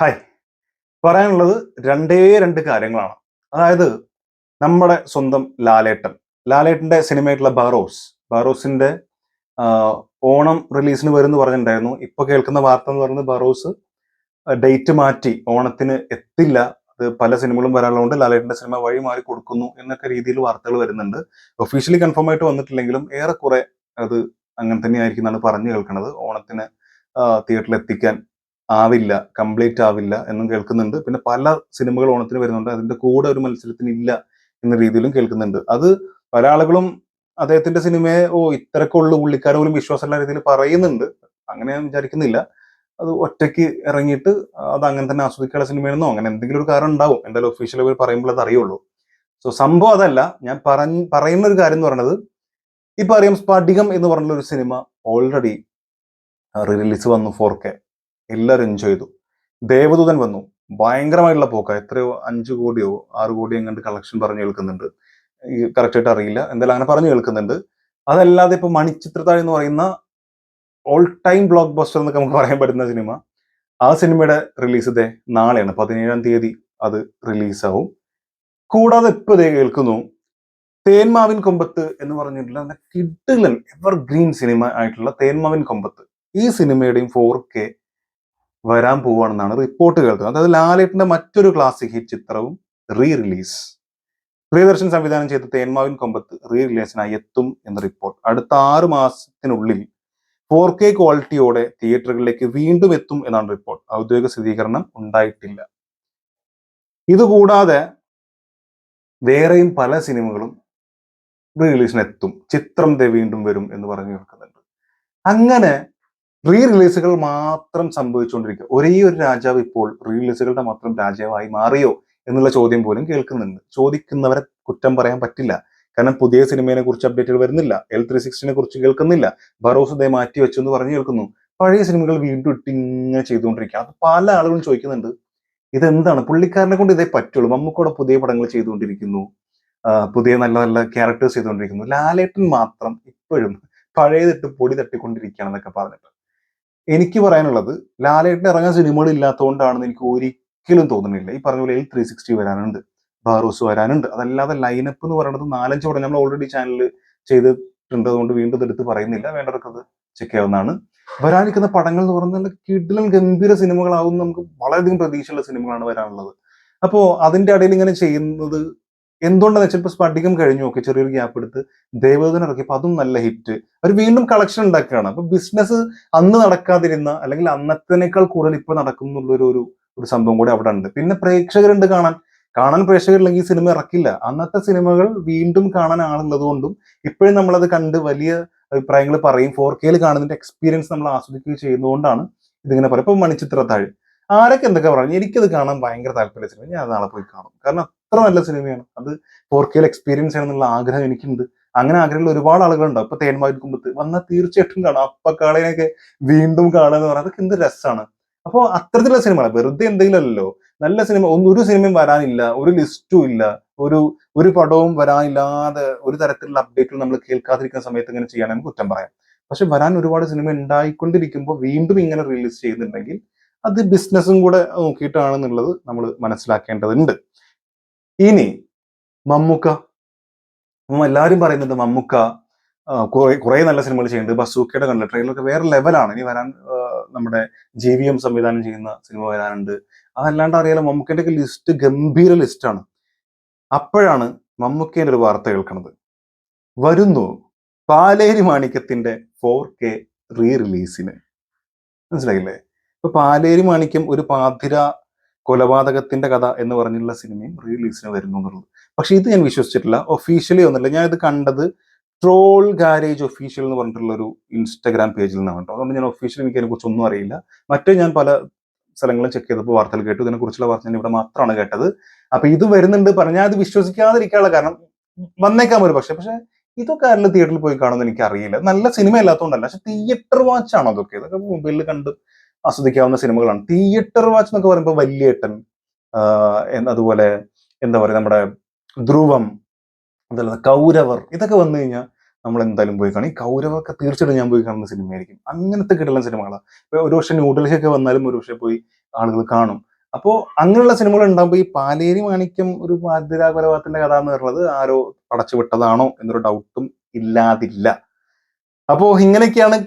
Hi. പറയാനുള്ളത് രണ്ടേ രണ്ട് കാര്യങ്ങളാണ്. അതായത് നമ്മുടെ സ്വന്തം ലാലേട്ടൻ. ലാലേട്ടന്റെ സിനിമയായിട്ടുള്ള ബാറോസ്. ബാറോസിന്റെ ഓണം റിലീസിന് വരും എന്ന് പറഞ്ഞിട്ടുണ്ടായിരുന്നു. ഇപ്പോൾ കേൾക്കുന്ന വാർത്ത എന്ന് പറയുന്നത് ബാറോസ് ഡേറ്റ് മാറ്റി ഓണത്തിന് എത്തില്ല. അത് പല സിനിമകളും വരാനുള്ളതുകൊണ്ട് ലാലേട്ടന്റെ സിനിമ വഴി മാറി കൊടുക്കുന്നു എന്നൊക്കെ രീതിയിൽ വാർത്തകൾ വരുന്നുണ്ട്. ഒഫീഷ്യലി കൺഫേം ആയിട്ട് വന്നിട്ടില്ലെങ്കിലും ഏറെക്കുറെ അത് അങ്ങനെ തന്നെയായിരിക്കും എന്നാണ് പറഞ്ഞു കേൾക്കുന്നത്. ഓണത്തിന് തിയേറ്ററിൽ എത്തിക്കാൻ ആവില്ല കംപ്ലീറ്റ് ആവില്ല എന്നും കേൾക്കുന്നുണ്ട്. പിന്നെ പല സിനിമകൾ ഓണത്തിന് വരുന്നുണ്ട്. അതിന്റെ കൂടെ ഒരു മത്സരത്തിന് ഇല്ല എന്ന രീതിയിലും കേൾക്കുന്നുണ്ട്. അത് പല ആളുകളും അദ്ദേഹത്തിന്റെ സിനിമയെ ഓ ഇത്രയൊക്കെ ഉള്ളു പുള്ളിക്കാരെ പോലും വിശ്വാസമുള്ള രീതിയിൽ പറയുന്നുണ്ട്. അങ്ങനെ ഞാൻ വിചാരിക്കുന്നില്ല. അത് ഒറ്റയ്ക്ക് ഇറങ്ങിയിട്ട് അത് അങ്ങനെ തന്നെ ആസ്വദിക്കാനുള്ള സിനിമയാണെന്നോ അങ്ങനെ എന്തെങ്കിലും ഒരു കാരണം ഉണ്ടാവും. എന്തായാലും ഒഫീഷ്യൽ അവർ പറയുമ്പോൾ അത് അറിയുള്ളൂ. സോ സംഭവം അതല്ല. ഞാൻ പറഞ്ഞ പറയുന്ന ഒരു കാര്യം എന്ന് പറയുന്നത് ഇപ്പൊ അറിയാം സ്പടികം എന്ന് പറഞ്ഞ ഒരു സിനിമ ഓൾറെഡി റിലീസ് വന്നു ഫോർ കെ എല്ലാവരും എൻജോയ് ചെയ്തു. ദേവദൂതൻ വന്നു. ഭയങ്കരമായിട്ടുള്ള പോക്ക. എത്രയോ അഞ്ചു കോടിയോ ആറ് കോടിയോ എങ്ങാണ്ട് കളക്ഷൻ പറഞ്ഞു കേൾക്കുന്നുണ്ട്. ഈ കറക്റ്റ് ആയിട്ട് അറിയില്ല. എന്തായാലും അങ്ങനെ പറഞ്ഞു കേൾക്കുന്നുണ്ട്. അതല്ലാതെ ഇപ്പൊ മണിച്ചിത്രത്താഴ് എന്ന് പറയുന്ന ഓൾ ടൈം ബ്ലോക്ക് ബസ്റ്റർ എന്നൊക്കെ നമുക്ക് പറയാൻ പറ്റുന്ന സിനിമ ആ സിനിമയുടെ റിലീസ് ഇതേ നാളെയാണ്. പതിനേഴാം തീയതി അത് റിലീസാവും കൂടാതെ ഇപ്പൊ ഇതേ കേൾക്കുന്നു തേന്മാവിൻ കൊമ്പത്ത് എന്ന് പറഞ്ഞിട്ടുള്ള കിഡിലൻ എവർ ഗ്രീൻ സിനിമ ആയിട്ടുള്ള തേന്മാവിൻ കൊമ്പത്ത്. ഈ സിനിമയുടെയും ഫോർ കെ വരാൻ പോവുകയാണെന്നാണ് റിപ്പോർട്ട് കേൾക്കുന്നത്. അതായത് ലാലേട്ടിന്റെ മറ്റൊരു ക്ലാസിക് ഹിറ്റ് ചിത്രവും റീ റിലീസ് പ്രിയദർശൻ സംവിധാനം ചെയ്ത തേന്മാവിൻ കൊമ്പത്ത് റീ റിലീസിനായി എത്തും എന്ന റിപ്പോർട്ട് അടുത്ത ആറ് മാസത്തിനുള്ളിൽ ഫോർ കെ ക്വാളിറ്റിയോടെ തിയേറ്ററുകളിലേക്ക് വീണ്ടും എത്തും എന്നാണ് റിപ്പോർട്ട് ഔദ്യോഗിക സ്ഥിരീകരണം ഉണ്ടായിട്ടില്ല. ഇതുകൂടാതെ വേറെയും പല സിനിമകളും റീ റിലീസിനെത്തും ചിത്രം ദേ വീണ്ടും വരും എന്ന് പറഞ്ഞു കേൾക്കുന്നുണ്ട്. അങ്ങനെ റീ റിലീസുകൾ മാത്രം സംഭവിച്ചുകൊണ്ടിരിക്കുക. ഒരേ ഒരു രാജാവ് ഇപ്പോൾ റീ റിലീസുകളുടെ മാത്രം രാജാവായി മാറിയോ എന്നുള്ള ചോദ്യം പോലും കേൾക്കുന്നുണ്ട്. ചോദിക്കുന്നവരെ കുറ്റം പറയാൻ പറ്റില്ല. കാരണം പുതിയ സിനിമയെ കുറിച്ച് അപ്ഡേറ്റുകൾ വരുന്നില്ല. എൽ ത്രീ സിക്സ്റ്റിനെ കുറിച്ച് കേൾക്കുന്നില്ല. ദേ മാറ്റി വെച്ചു എന്ന് പറഞ്ഞു കേൾക്കുന്നു. പഴയ സിനിമകൾ വീണ്ടും ഇട്ട് ഇങ്ങനെ ചെയ്തുകൊണ്ടിരിക്കുക. അത് പല ആളുകളും ചോദിക്കുന്നുണ്ട്. ഇതെന്താണ്? പുള്ളിക്കാരനെ കൊണ്ട് ഇതേ പറ്റുള്ളൂ. മമ്മൂക്കോടെ പുതിയ പടങ്ങൾ ചെയ്തുകൊണ്ടിരിക്കുന്നു. പുതിയ നല്ല നല്ല ക്യാരക്ടേഴ്സ് ചെയ്തുകൊണ്ടിരിക്കുന്നു. ലാലേട്ടൻ മാത്രം ഇപ്പോഴും പഴയതിട്ട് പൊടി തട്ടിക്കൊണ്ടിരിക്കുകയാണെന്നൊക്കെ പറഞ്ഞിട്ട് എനിക്ക് പറയാനുള്ളത് ലാലേട്ടൻ ഇറങ്ങാൻ സിനിമകൾ ഇല്ലാത്തതുകൊണ്ടാണെന്ന് എനിക്ക് ഒരിക്കലും തോന്നുന്നില്ല. ഈ പറഞ്ഞ പോലെ എൽ ത്രീ സിക്സ്റ്റി വരാനുണ്ട്. ബാറൂസ് വരാനുണ്ട്. അതല്ലാതെ ലൈനപ്പ് എന്ന് പറയുന്നത് നാലഞ്ച് പടം നമ്മൾ ഓൾറെഡി ചാനലിൽ ചെയ്തിട്ടുണ്ട്. അതുകൊണ്ട് വീണ്ടും എടുത്ത് പറയുന്നില്ല. വേണ്ടവർക്ക് അത് ചെക്ക് ചെയ്യാവുന്നതാണ്. വരാനിരിക്കുന്ന പടങ്ങൾ എന്ന് പറഞ്ഞാൽ കിടിലൻ ഗംഭീര സിനിമകളാവും നമുക്ക് വളരെയധികം പ്രതീക്ഷയുള്ള സിനിമകളാണ് വരാനുള്ളത്. അപ്പോൾ അതിന്റെ ഇടയിൽ ഇങ്ങനെ ചെയ്യുന്നത് എന്തുകൊണ്ടാന്ന് വെച്ചാൽ ഇപ്പൊ സ്പടികം കഴിഞ്ഞു ഒക്കെ ചെറിയൊരു ഗ്യാപ്പ് എടുത്ത് ദേവദൂതൻ ഇറക്കിയപ്പോൾ അതും നല്ല ഹിറ്റ് അവർ വീണ്ടും കളക്ഷൻ ഉണ്ടാക്കുകയാണ്. അപ്പൊ ബിസിനസ് അന്ന് നടക്കാതിരുന്ന അല്ലെങ്കിൽ അന്നത്തേക്കാൾ കൂടുതൽ ഇപ്പൊ നടക്കുന്നുള്ളൊരു ഒരു ഒരു സംഭവം കൂടി അവിടെ ഉണ്ട്. പിന്നെ പ്രേക്ഷകരുണ്ട് കാണാൻ. കാണാൻ പ്രേക്ഷകരില്ലെങ്കിൽ ഈ സിനിമ ഇറക്കില്ല. അന്നത്തെ സിനിമകൾ വീണ്ടും കാണാൻ ആളുള്ളത് കൊണ്ടും ഇപ്പോഴും നമ്മളത് കണ്ട് വലിയ അഭിപ്രായങ്ങൾ പറയും. ഫോർ കെയിൽ കാണുന്നതിന്റെ എക്സ്പീരിയൻസ് നമ്മൾ ആസ്വദിക്കുകയും ചെയ്യുന്നതുകൊണ്ടാണ് ഇതിങ്ങനെ പറയും ഇപ്പൊ മണിച്ചിത്രത്താഴ്. ആരൊക്കെ എന്തൊക്കെ പറഞ്ഞു? എനിക്കത് കാണാൻ ഭയങ്കര താല്പര്യ സിനിമ ഞാൻ നാളെ പോയി കാണും. കാരണം അത്ര നല്ല സിനിമയാണ്. അത് ഫോർ കെയിൽ എക്സ്പീരിയൻസ് ചെയ്യണമെന്നുള്ള ആഗ്രഹം എനിക്കുണ്ട്. അങ്ങനെ ആഗ്രഹമുള്ള ഒരുപാട് ആളുകളുണ്ടാവും ഇപ്പൊ തേന്മാവിൻ കുമ്പത്ത്. വന്നാൽ തീർച്ചയായിട്ടും കാണാം. അപ്പക്കാളേനെയൊക്കെ വീണ്ടും കാണുക എന്ന് പറയുന്നത് എന്ത് രസമാണ്. അപ്പോൾ അത്തരത്തിലുള്ള സിനിമ വെറുതെ എന്തെങ്കിലും അല്ലല്ലോ. നല്ല സിനിമ ഒന്നും ഒരു സിനിമയും വരാനില്ല. ഒരു ലിസ്റ്റും ഇല്ല. ഒരു ഒരു പടവും വരാനില്ലാതെ ഒരു തരത്തിലുള്ള അപ്ഡേറ്റുകൾ നമ്മൾ കേൾക്കാതിരിക്കുന്ന സമയത്ത് ഇങ്ങനെ ചെയ്യാൻ നമുക്ക് കുറ്റം പറയാം. പക്ഷെ വരാൻ ഒരുപാട് സിനിമ ഉണ്ടായിക്കൊണ്ടിരിക്കുമ്പോൾ വീണ്ടും ഇങ്ങനെ റിലീസ് ചെയ്യുന്നുണ്ടെങ്കിൽ അത് ബിസിനസ്സും കൂടെ നോക്കിയിട്ടാണെന്നുള്ളത് നമ്മൾ മനസ്സിലാക്കേണ്ടതുണ്ട്. ഇനി മമ്മൂക്ക. എല്ലാവരും പറയുന്നുണ്ട് മമ്മൂക്ക കുറെ നല്ല സിനിമകൾ ചെയ്യുന്നുണ്ട്. ബസൂക്കയുടെ കണ്ട ട്രെയിലറൊക്കെ വേറെ ലെവലാണ് ഇനി വരാൻ നമ്മുടെ ജെ വി എം സംവിധാനം ചെയ്യുന്ന സിനിമ വരാനുണ്ട്. അതല്ലാണ്ട് അറിയാലോ മമ്മൂക്കേന്റെ ഒക്കെ ലിസ്റ്റ് ഗംഭീര ലിസ്റ്റാണ് അപ്പോഴാണ് മമ്മൂക്കേന്റെ ഒരു വാർത്ത കേൾക്കുന്നത് വരുന്നു പാലേരി മാണിക്യത്തിന്റെ ഫോർ കെ റീ റിലീസിന് മനസ്സിലായില്ലേ? ഇപ്പൊ പാലേരി മാണിക്യം ഒരു പാതിര കൊലപാതകത്തിന്റെ കഥ എന്ന് പറഞ്ഞുള്ള സിനിമയും റിലീസിന് വരുന്നു എന്നുള്ളത്. പക്ഷെ ഇത് ഞാൻ വിശ്വസിച്ചിട്ടില്ല. ഒഫീഷ്യലി ഒന്നുമില്ല. ഞാൻ ഇത് കണ്ടത് ട്രോൾ ഗാരേജ് ഒഫീഷ്യൽ എന്ന് പറഞ്ഞിട്ടുള്ള ഒരു ഇൻസ്റ്റാഗ്രാം പേജിൽ നിന്നാണ് കേട്ടോ. അതുകൊണ്ട് ഞാൻ ഒഫീഷ്യലി എനിക്ക് അതിനെക്കുറിച്ച് ഒന്നും അറിയില്ല. മറ്റേ ഞാൻ പല സ്ഥലങ്ങളും ചെക്ക് ചെയ്തപ്പോൾ വാർത്തകൾ കേട്ടു. ഇതിനെക്കുറിച്ചുള്ള വാർത്ത ഞാൻ ഇവിടെ മാത്രമാണ് കേട്ടത്. അപ്പൊ ഇത് വരുന്നുണ്ട് പറഞ്ഞാൽ അത് വിശ്വസിക്കാതിരിക്കാനുള്ള കാരണം വന്നേക്കാം ഒരു പക്ഷെ. പക്ഷെ ഇതൊക്കെ ആരെങ്കിലും തിയേറ്ററിൽ പോയി കാണുമെന്ന് എനിക്ക് അറിയില്ല നല്ല സിനിമ അല്ലാത്തതുകൊണ്ടല്ല. പക്ഷെ തിയേറ്റർ വാച്ച് ആണോ അതൊക്കെ? ഇതൊക്കെ മൊബൈലിൽ കണ്ട് ആസ്വദിക്കാവുന്ന സിനിമകളാണ്. തിയേറ്റർ വാച്ച് എന്നൊക്കെ പറയുമ്പോൾ വല്യേട്ടൻ അതുപോലെ എന്താ പറയുക നമ്മുടെ ധ്രുവം അതല്ല കൗരവർ ഇതൊക്കെ വന്നു കഴിഞ്ഞാൽ നമ്മൾ എന്തായാലും പോയി കാണും. ഈ കൗരവൊക്കെ തീർച്ചയായിട്ടും ഞാൻ പോയി കാണുന്ന സിനിമയായിരിക്കും. അങ്ങനത്തെ കിട്ടുന്ന സിനിമകളാണ് ഇപ്പൊ ഒരു പക്ഷേ ന്യൂഡൽഹി ഒക്കെ വന്നാലും ഒരു പക്ഷേ പോയി ആളുകൾ കാണും. അപ്പോൾ അങ്ങനെയുള്ള സിനിമകൾ ഉണ്ടാകുമ്പോൾ ഈ പാലേരി മാണിക്യം ഒരു ബാധ്യതാ കൊലപാതകത്തിന്റെ കഥ എന്ന് പറയുന്നത് ആരോ പടച്ചു വിട്ടതാണോ എന്നൊരു ഡൗട്ടും ഇല്ലാതില്ല. അപ്പോൾ ഇങ്ങനെയൊക്കെയാണ്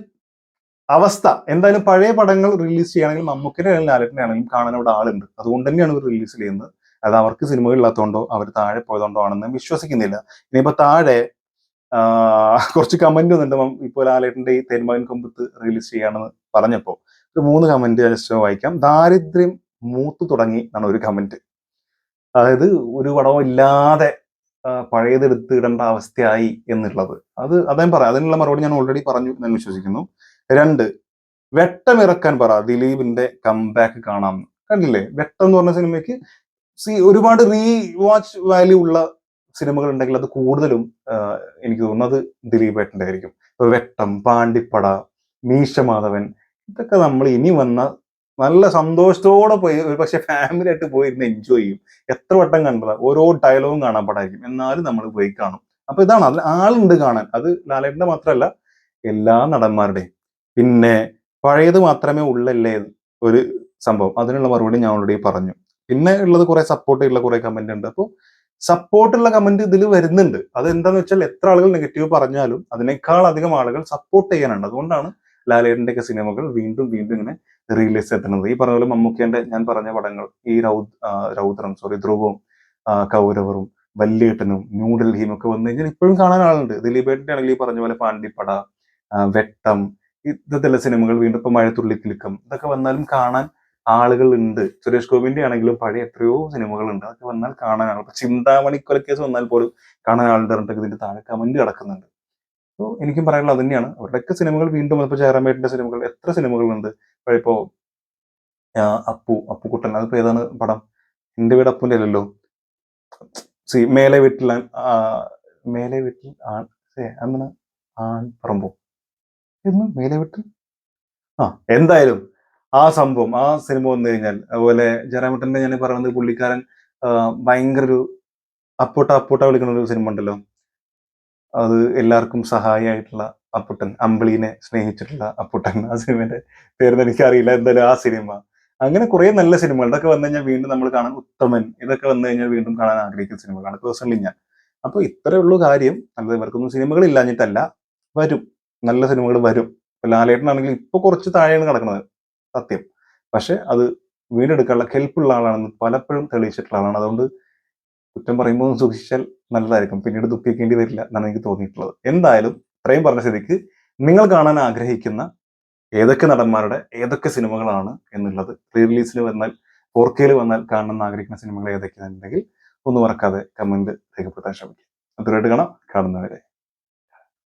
അവസ്ഥ. എന്തായാലും പഴയ പടങ്ങൾ റിലീസ് ചെയ്യുകയാണെങ്കിൽ മമ്മൂക്കിന്റെ ആണെങ്കിലും ലാലറ്റിന്റെ ആണെങ്കിലും കാണാൻ അവിടെ ആളുണ്ട്. അതുകൊണ്ട് തന്നെയാണ് ഇവർ റിലീസ് ചെയ്യുന്നത്. അത് അവർക്ക് സിനിമകൾ ഇല്ലാത്തതുകൊണ്ടോ അവർ താഴെ പോയതുകൊണ്ടോ ആണെന്ന് വിശ്വസിക്കുന്നില്ല. ഇനിയിപ്പോ താഴെ കുറച്ച് കമന്റ് വന്നിട്ടുണ്ട് ഇപ്പോൾ ലാലേട്ടിന്റെ ഈ തേന്മകൻ കൊമ്പത്ത് റിലീസ് ചെയ്യാണെന്ന് പറഞ്ഞപ്പോൾ ഒരു മൂന്ന് കമന്റ് ജസ്റ്റ് വായിക്കാം. ദാരിദ്ര്യം മൂത്തു തുടങ്ങി എന്നാണ് ഒരു കമന്റ് അതായത് ഒരു പടവും ഇല്ലാതെ പഴയത് പഴയതെടുത്ത് ഇടേണ്ട അവസ്ഥയായി എന്നുള്ളത്. അത് അദ്ദേഹം പറയാം. അതിനുള്ള മറുപടി ഞാൻ ഓൾറെഡി പറഞ്ഞു ഞാൻ വിശ്വസിക്കുന്നു. രണ്ട് വെട്ടമിറക്കാൻ പറ. ദിലീപിന്റെ കംബാക്ക് കാണാം. കണ്ടില്ലേ? വെട്ടം എന്ന് പറഞ്ഞ സിനിമയ്ക്ക് സി ഒരുപാട് റീ വാച്ച് വാല്യൂ ഉള്ള സിനിമകൾ ഉണ്ടെങ്കിൽ അത് കൂടുതലും എനിക്ക് തോന്നുന്നത് ദിലീപ് ഏട്ടന്റെ ആയിരിക്കും. ഇപ്പൊ വെട്ടം പാണ്ടിപ്പട മീശമാധവൻ ഇതൊക്കെ നമ്മൾ ഇനി വന്ന നല്ല സന്തോഷത്തോടെ പോയി ഒരു പക്ഷെ ഫാമിലി ആയിട്ട് പോയിരുന്ന് എൻജോയ് ചെയ്യും. എത്ര വട്ടം കണ്ടതാ ഓരോ ഡയലോഗും കാണാൻ പടായിരിക്കും. എന്നാലും നമ്മൾ പോയി കാണും. അപ്പൊ ഇതാണ് അതിൽ ആളുണ്ട് കാണാൻ. അത് ലാലേട്ടന്റെ മാത്രമല്ല എല്ലാ നടന്മാരുടെയും. പിന്നെ പഴയത് മാത്രമേ ഉള്ളല്ലേ ഒരു സംഭവം. അതിനുള്ള മറുപടി ഞാൻ ഓൾറെഡി പറഞ്ഞു. പിന്നെ ഉള്ളത് കുറെ സപ്പോർട്ട് ഉള്ള കുറെ കമന്റ് ഉണ്ട്. അപ്പോൾ സപ്പോർട്ടുള്ള കമന്റ് ഇതിൽ വരുന്നുണ്ട്. അത് എന്താന്ന് വെച്ചാൽ എത്ര ആളുകൾ നെഗറ്റീവ് പറഞ്ഞാലും അതിനേക്കാൾ അധികം ആളുകൾ സപ്പോർട്ട് ചെയ്യാനുണ്ട്. അതുകൊണ്ടാണ് ലാലേട്ടന്റെ ഒക്കെ സിനിമകൾ വീണ്ടും വീണ്ടും ഇങ്ങനെ റിലീസ് എത്തുന്നത്. ഈ പറഞ്ഞ പോലെ മമ്മൂക്കേന്റെ ഞാൻ പറഞ്ഞ പടങ്ങൾ ഈ രൗദ് രൗദ്രം സോറി ധ്രുവവും കൗരവറും വല്യേട്ടനും ന്യൂഡൽഹിയും ഒക്കെ വന്നു കഴിഞ്ഞാൽ ഇപ്പോഴും കാണാൻ ആളുണ്ട്. ദിലീപേട്ടന്റെ ആണെങ്കിൽ ഈ പറഞ്ഞ പോലെ പാണ്ടിപ്പട വെട്ടം ഇത്തരത്തിലുള്ള സിനിമകൾ വീണ്ടും ഇപ്പൊ മഴത്തുള്ളി തിലുക്കം ഇതൊക്കെ വന്നാലും കാണാൻ ആളുകൾ ഉണ്ട് സുരേഷ് ഗോപിന്റെ ആണെങ്കിലും പഴയ എത്രയോ സിനിമകൾ ഉണ്ട് അതൊക്കെ വന്നാൽ കാണാൻ ആളുകൾ. ഇപ്പൊ ചിന്താമണി കൊലക്കേസ് വന്നാൽ പോലും കാണാൻ ആളുണ്ട് ഇതിന്റെ താഴെ കമന്റ് കിടക്കുന്നുണ്ട്. അപ്പോൾ എനിക്കും പറയാനുള്ളത് തന്നെയാണ്. അവരുടെയൊക്കെ സിനിമകൾ വീണ്ടും ഇപ്പൊ ജയറാമേട്ടന്റെ സിനിമകൾ എത്ര സിനിമകളുണ്ട്. ഇപ്പൊ ഇപ്പോ അപ്പു അപ്പുക്കുട്ടൻ അതിപ്പോ ഏതാണ് പടം? എന്റെ വീട് അപ്പുന്റെ അല്ലല്ലോ. സി മേലെ വീട്ടിൽ മേലെ വീട്ടിൽ ആൺ അങ്ങനെ ആൺ പറമ്പോ. എന്ന് മേലെ വിട്ടു ആ എന്തായാലും ആ സംഭവം ആ സിനിമ വന്നു കഴിഞ്ഞാൽ അതുപോലെ ജയറാമേട്ടന്റെ ഞാൻ പറയുന്നത് പുള്ളിക്കാരൻ ഭയങ്കര ഒരു അപ്പൂട്ട അപ്പൂട്ട വിളിക്കുന്ന ഒരു സിനിമ ഉണ്ടല്ലോ. അത് എല്ലാവർക്കും സഹായമായിട്ടുള്ള അപ്പുട്ടൻ അമ്പിളീനെ സ്നേഹിച്ചിട്ടുള്ള അപ്പുട്ടൻ ആ സിനിമയുടെ പേരെന്ന് എനിക്കറിയില്ല എന്തായാലും ആ സിനിമ. അങ്ങനെ കുറേ നല്ല സിനിമകൾ ഇതൊക്കെ വന്നു കഴിഞ്ഞാൽ വീണ്ടും നമ്മൾ കാണാൻ ഉത്തമൻ ഇതൊക്കെ വന്നു കഴിഞ്ഞാൽ വീണ്ടും കാണാൻ ആഗ്രഹിക്കുന്ന സിനിമകളാണ്. പേഴ്സണലി ഞാൻ അപ്പോൾ ഇത്രേ ഉള്ളൂ കാര്യം. അല്ലാതെ ഇവർക്കൊന്നും സിനിമകൾ ഇല്ലാഞ്ഞിട്ടല്ല വരും. നല്ല സിനിമകൾ വരും. ലാലേട്ടനാണെങ്കിൽ ഇപ്പൊ കുറച്ച് താഴെയാണ് കിടക്കുന്നത് സത്യം. പക്ഷെ അത് വീണ്ടെടുക്കാനുള്ള കെൽപ്പുള്ള ആളാണെന്ന് പലപ്പോഴും തെളിയിച്ചിട്ടുള്ള ആളാണ്. അതുകൊണ്ട് കുറ്റം പറയുമ്പോൾ സൂക്ഷിച്ചാൽ നല്ലതായിരിക്കും. പിന്നീട് ദുഃഖിക്കേണ്ടി വരില്ല എന്നാണ് എനിക്ക് തോന്നിയിട്ടുള്ളത്. എന്തായാലും ഇത്രയും പറഞ്ഞ സ്ഥിതിക്ക് നിങ്ങൾ കാണാൻ ആഗ്രഹിക്കുന്ന ഏതൊക്കെ നടന്മാരുടെ ഏതൊക്കെ സിനിമകളാണ് എന്നുള്ളത് പ്രീ റിലീസിന് വന്നാൽ ഫോർ കെയിൽ വന്നാൽ കാണണമെന്ന് ആഗ്രഹിക്കുന്ന സിനിമകൾ ഏതൊക്കെയാണെന്നുണ്ടെങ്കിൽ ഒന്ന് മറക്കാതെ കമന്റ് രേഖപ്പെടുത്താൻ ശ്രമിക്കുക. അതുമായിട്ട് കാണാം. കാണുന്നവരെ.